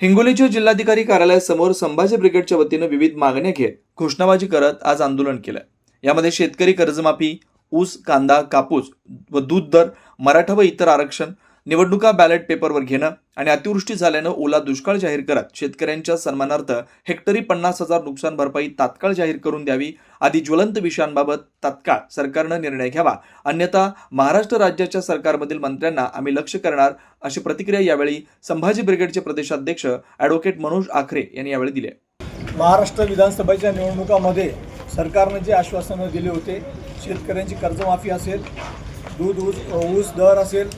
हिंगोलीच्या जिल्हाधिकारी कार्यालयासमोर संभाजी ब्रिगेडच्या वतीनं विविध मागण्या घेत घोषणाबाजी करत आज आंदोलन केलं यामध्ये शेतकरी कर्जमाफी ऊस कांदा कापूस व दूध दर मराठा व इतर आरक्षण निवडणुका बॅलेट पेपरवर घेणं आणि अतिवृष्टी झाल्यानं ओला दुष्काळ जाहीर करत शेतकऱ्यांच्या सन्मानार्थ हेक्टरी पन्नास हजार नुकसान भरपाई तात्काळ जाहीर करून द्यावी. आदी ज्वलंत विषयांबाबत तात्काळ सरकारनं निर्णय घ्यावा. अन्यथा महाराष्ट्र राज्याच्या सरकारमधील मंत्र्यांना आम्ही लक्ष करणार अशी प्रतिक्रिया यावेळी संभाजी ब्रिगेडचे प्रदेशाध्यक्ष ॲडव्होकेट मनोज आखरे यांनी यावेळी दिली महाराष्ट्र विधानसभेच्या निवडणुकामध्ये सरकारनं जे आश्वासनं दिले होते शेतकऱ्यांची कर्जमाफी असेल दूध ऊस ऊस दर असेल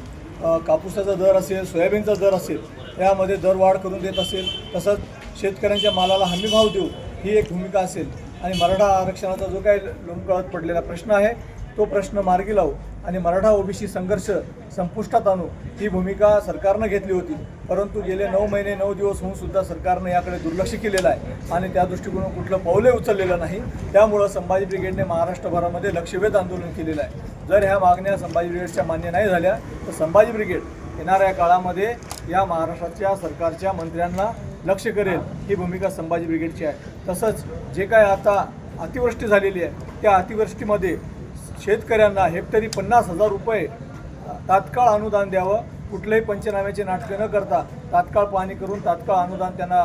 कापूसाचा दर असेल सोयाबीनचा दर असेल यामध्ये दरवाढ करून देत असेल तसंच शेतकऱ्यांच्या मालाला हमीभाव देऊ ही एक भूमिका असेल. आणि मराठा आरक्षणाचा जो काही लोंबकळत पडलेला प्रश्न आहे तो प्रश्न मार्गी लावू आणि मराठा ओबीसी संघर्ष संपुष्टात आणू ही भूमिका सरकारनं घेतली होती. परंतु गेले नऊ महिने नऊ दिवस होऊन सुद्धा सरकारनं याकडे दुर्लक्ष केलेलं आहे आणि त्या दृष्टिकोनातून कुठलं पावलं उचललेलं नाही. त्यामुळं संभाजी ब्रिगेडने महाराष्ट्रभरामध्ये लक्षवेध आंदोलन केलेलं आहे. जर ह्या मागण्या संभाजी ब्रिगेडच्या मान्य नाही झाल्या तर संभाजी ब्रिगेड येणाऱ्या काळामध्ये या महाराष्ट्राच्या सरकारच्या मंत्र्यांना लक्ष करेल ही भूमिका संभाजी ब्रिगेडची आहे. तसंच जे काय आता अतिवृष्टी झालेली आहे त्या अतिवृष्टीमध्ये शेतकऱ्यांना हेक्टरी पन्नास हजार रुपये तात्काळ अनुदान द्यावं कुठल्याही पंचनाम्याचे नाटकं न करता तात्काळ पाहणी करून तात्काळ अनुदान त्यांना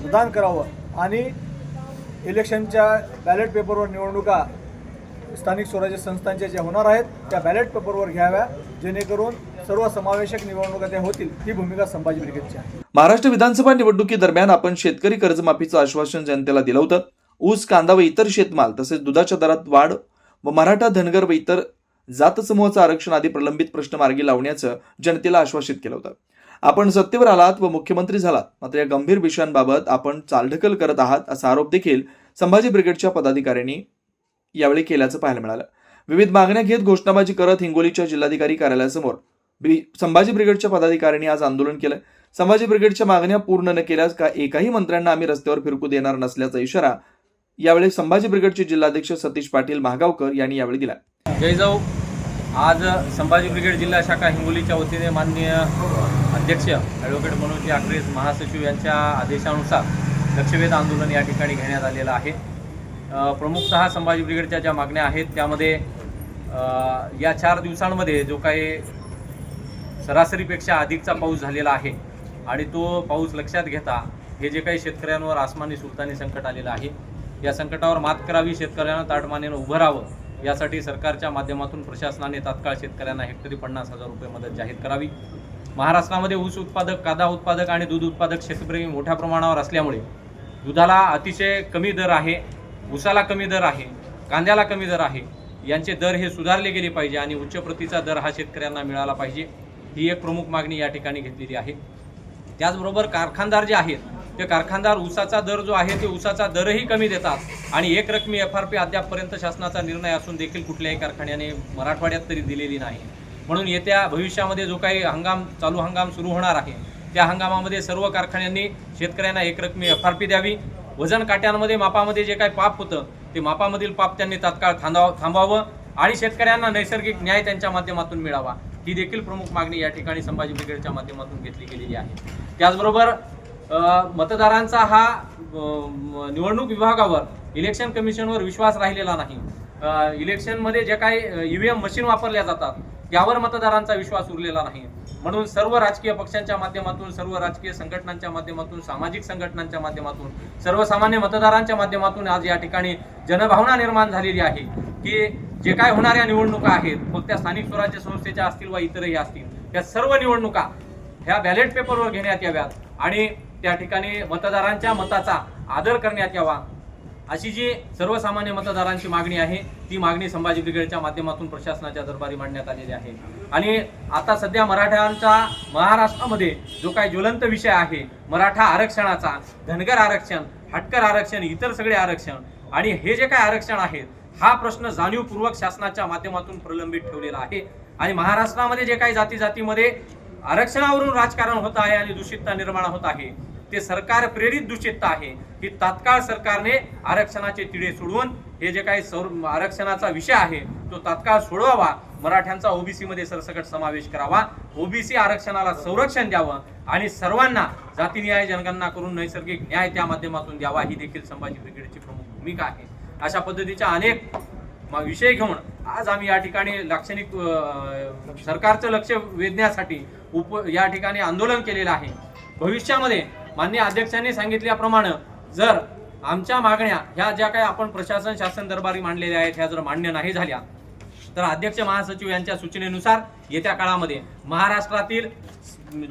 प्रदान करावं. आणि इलेक्शनच्या बॅलेट पेपरवर निवडणुका स्थानिक स्वराज्य संस्थांच्या ज्या होणार आहेत त्या बॅलेट पेपरवर घ्याव्या जेणेकरून सर्व समावेशक निवडणुका त्या होतील. ही भूमिका संभाजी ब्रिगेडची आहे. महाराष्ट्र विधानसभा निवडणुकीदरम्यान आपण शेतकरी कर्जमाफीचं आश्वासन जनतेला दिलं होतं. ऊस कांदा व इतर शेतमाल तसेच दुधाच्या दरात वाढ व मराठा धनगर व इतर जात समूहाचं आरक्षण आदी प्रलंबित प्रश्न मार्गी लावण्याचं जनतेला आश्वासित केलं होतं. आपण सत्तेवर आलात व मुख्यमंत्री झालात. मात्र या गंभीर विषयांबाबत आपण चालढकल करत आहात असा आरोप देखील संभाजी ब्रिगेडच्या पदाधिकाऱ्यांनी यावेळी केल्याचं पाहायला मिळालं. विविध मागण्या घेत घोषणाबाजी करत हिंगोलीच्या जिल्हाधिकारी कार्यालयासमोर संभाजी ब्रिगेडच्या पदाधिकाऱ्यांनी आज आंदोलन केलं. संभाजी ब्रिगेडच्या मागण्या पूर्ण न केल्यास का एकाही मंत्र्यांना आम्ही रस्त्यावर फिरकू देणार नसल्याचा इशारा यावेळी संभाजी ब्रिगेडचे जिल्हाध्यक्ष सतीश पाटील महागावकर यांनी यावेळी दिला. जय जाऊ. आज संभाजी ब्रिगेड जिल्हा शाखा हिंगोलीच्या वतीने माननीय अध्यक्ष ॲडव्होकेट मनोज आखरे महासचिव यांच्या आदेशानुसार लक्षवेध आंदोलन या ठिकाणी घेण्यात आलेलं आहे. प्रमुखतः संभाजी ब्रिगेडच्या ज्या मागण्या आहेत त्यामध्ये या चार दिवसांमध्ये जो काही सरासरीपेक्षा अधिकचा पाऊस झालेला आहे आणि तो पाऊस लक्षात घेता हे जे काही शेतकऱ्यांवर आसमानी सुलतानी संकट आलेलं आहे या संकटावर मात करावी शेतकऱ्यांना ताटमानेनं उभं राहावं यासाठी सरकारच्या माध्यमातून प्रशासनाने तात्काळ शेतकऱ्यांना हेक्टरी पन्नास हजार रुपये मदत जाहीर करावी. महाराष्ट्रामध्ये ऊस उत्पादक कांदा उत्पादक आणि दूध उत्पादक शेतकरी मोठ्या प्रमाणावर असल्यामुळे दुधाला अतिशय कमी दर आहे ऊसाला कमी दर आहे कांद्याला कमी दर आहे यांचे दर हे सुधारले गेले पाहिजे आणि उच्च प्रतीचा दर हा शेतकऱ्यांना मिळाला पाहिजे ही एक प्रमुख मागणी या ठिकाणी घेतलेली आहे. त्याचबरोबर कारखानदार जे आहेत ते कारखानदार ऊसाचा दर जो आहे ते ऊसाचा दरही कमी देतात. आणि एक रकमी एफ आर पी अद्यापपर्यंत शासनाचा निर्णय असून देखील कुठल्याही कारखान्याने मराठवाड्यात तरी दिलेली नाही. म्हणून येत्या भविष्यामध्ये जो काही हंगाम चालू हंगाम सुरू होणार आहे त्या हंगामामध्ये सर्व कारखान्यांनी शेतकऱ्यांना एक रकमी एफ आर पी द्यावी. वजन काट्यांमध्ये मापामध्ये जे काही पाप होतं ते मापामधील पाप त्यांनी तात्काळ थांबाव थांबवावं आणि शेतकऱ्यांना नैसर्गिक न्याय त्यांच्या माध्यमातून मिळावा. ही देखील प्रमुख मागणी या ठिकाणी संभाजी ब्रिगेडच्या माध्यमातून घेतली गेलेली आहे. त्याचबरोबर मतदारांचा हा निवडणूक विभागावर इलेक्शन कमिशनवर विश्वास राहिलेला नाही. इलेक्शनमध्ये जे काही ईव्हीएम मशीन वापरल्या जातात त्यावर मतदारांचा विश्वास उरलेला नाही. म्हणून सर्व राजकीय पक्षांच्या माध्यमातून सर्व राजकीय संघटनांच्या माध्यमातून सामाजिक संघटनांच्या माध्यमातून सर्वसामान्य मतदारांच्या माध्यमातून आज या ठिकाणी जनभावना निर्माण झालेली आहे की जे काय होणाऱ्या निवडणुका आहेत मग त्या स्थानिक स्वराज्य संस्थेच्या असतील वा इतरही असतील त्या सर्व निवडणुका ह्या बॅलेट पेपरवर घेण्यात याव्यात. आणि त्या ठिकाणी मतदारांच्या मताचा आदर करण्यात यावा. अशी जी सर्वसामान्य मतदारांची मागणी आहे ती मागणी संभाजी ब्रिगेडच्या माध्यमातून प्रशासनाच्या दरबारी मांडण्यात आलेली आहे. आणि आता सध्या मराठ्यांचा महाराष्ट्रामध्ये जो काही ज्वलंत विषय आहे मराठा आरक्षणाचा धनगर आरक्षण हटकर आरक्षण इतर सगळे आरक्षण आणि हे जे काय आरक्षण आहेत हा प्रश्न जाणीवपूर्वक शासनाच्या माध्यमातून प्रलंबित ठेवलेला आहे. आणि महाराष्ट्रामध्ये जे काही जाती जातीमध्ये आरक्षणावरून राजकारण होत आहे आणि दूषितता निर्माण होत आहे ते सरकार प्रेरित दूषितता आहे. की तात्काळ सरकारने आरक्षणाचे तिढे सोडवून हे जे काही सौ आरक्षणाचा विषय आहे तो तात्काळ सोडवावा. मराठ्यांचा ओबीसी मध्ये सरसकट समावेश करावा. ओबीसी आरक्षणाला संरक्षण द्यावं आणि सर्वांना जातीनिहाय जनगणना करून नैसर्गिक न्याय त्या माध्यमातून द्यावा. ही देखील संभाजी ब्रिगेडची प्रमुख भूमिका आहे. अशा पद्धतीच्या अनेक विषय घेऊन आज आम्ही या ठिकाणी लाक्षणिक सरकारचं लक्ष वेधण्यासाठी उप या ठिकाणी आंदोलन केलेलं आहे. भविष्यामध्ये माननीय अध्यक्षांनी सांगितल्याप्रमाणे जर आमच्या मागण्या ह्या ज्या काही आपण प्रशासन शासन दरबारी मांडलेल्या आहेत ह्या जर मान्य नाही झाल्या तर अध्यक्ष महासचिव यांच्या सूचनेनुसार येत्या काळामध्ये महाराष्ट्रातील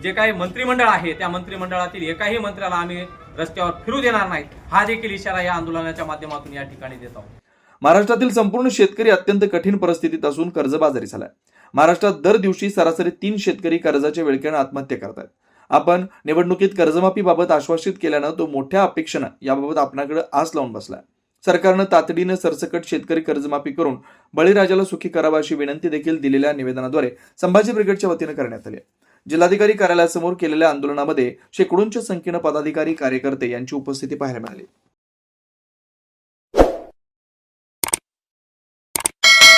जे काही मंत्रिमंडळ आहे त्या मंत्रिमंडळातील एकाही मंत्र्याला आम्ही रस्त्यावर फिरू देणार नाहीत हा देखील इशारा या आंदोलनाच्या माध्यमातून या ठिकाणी देत आहोत. महाराष्ट्रातील संपूर्ण शेतकरी अत्यंत कठीण परिस्थितीत असून कर्जबाजारी झालाय. महाराष्ट्रात दर दिवशी सरासरी तीन शेतकरी कर्जाच्या विळख्यानं आत्महत्या करतायत. आपण निवडणुकीत कर्जमाफीबाबत आश्वासित केल्यानं तो मोठ्या अपेक्षेनं याबाबत आपणाकडे आस लावून बसलाय. सरकारनं तातडीनं सरसकट शेतकरी कर्जमाफी करून बळीराजाला सुखी करावा अशी विनंती देखील दिलेल्या निवेदनाद्वारे संभाजी ब्रिगेडच्या वतीनं करण्यात आली जिल्हाधिकारी कार्यालयासमोर केलेल्या आंदोलनामध्ये शेकडोंच्या संख्येनं पदाधिकारी कार्यकर्ते यांची उपस्थिती पाहायला मिळाली.